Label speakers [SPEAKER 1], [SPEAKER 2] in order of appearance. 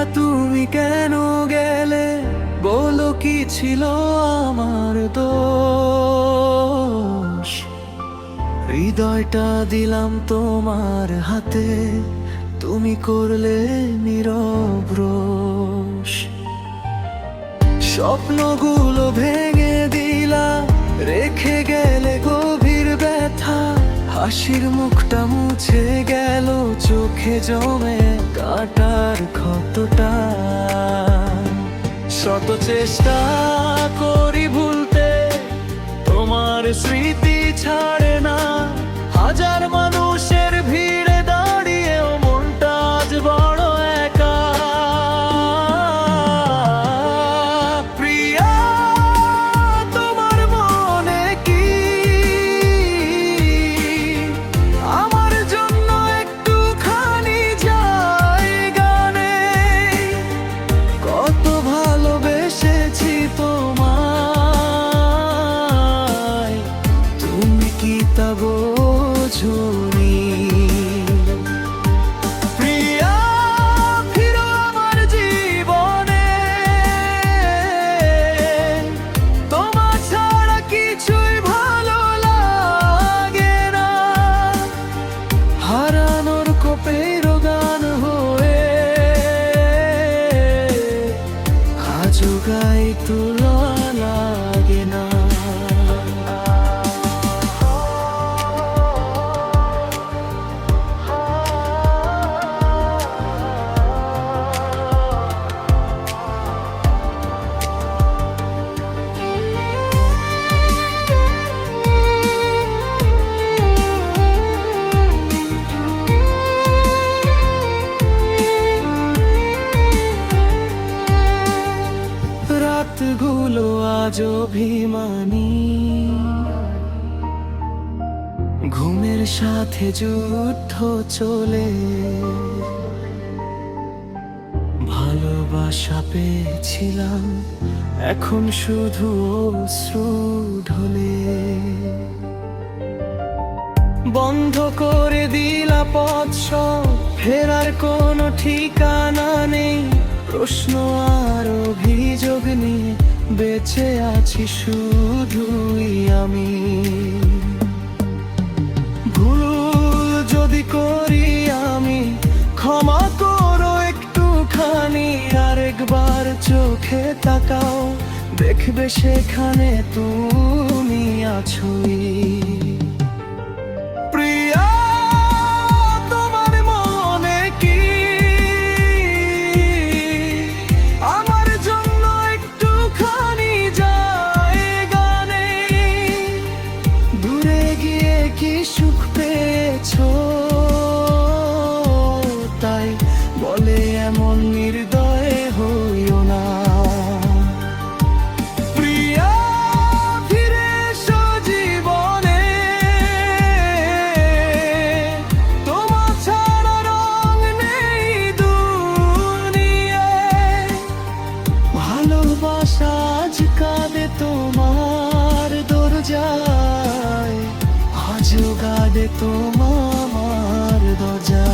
[SPEAKER 1] ছাড়া তুমি কেন গেলে? বলো কি ছিল আমার তো হৃদয়টা দিলাম তোমার হাতে, তুমি করলে নিরব্র স্বপ্নগুলো ভেঙে দিলা, রেখে গেলে গভীর ব্যথা, হাসির মুখটা মুছে গেল চোখে জমে কাটার ক্ষতটা। শত চেষ্টা করি ভুলতে তোমার স্মৃতি ছাড়ে futuro. রাতগুলো আজ অভিমানী। ঘুমের সাথে যুদ্ধ চলে। ভালোবাসা পেয়েছিলাম, এখন শুধু অশ্রু ঢলে। বন্ধ করে দিলা পথ সব, ফেরার কোনো ঠিকানা নেই। প্রশ্ন আর অভিযোগ নিয়ে বেঁচে আছি শুধুই আমি। ভুল যদি করি আমি, ক্ষমা করো একটুখানি, আরেকবার চোখে তাকাও, দেখবে সেখানে তুমি আছোই। তোমার দরজায়।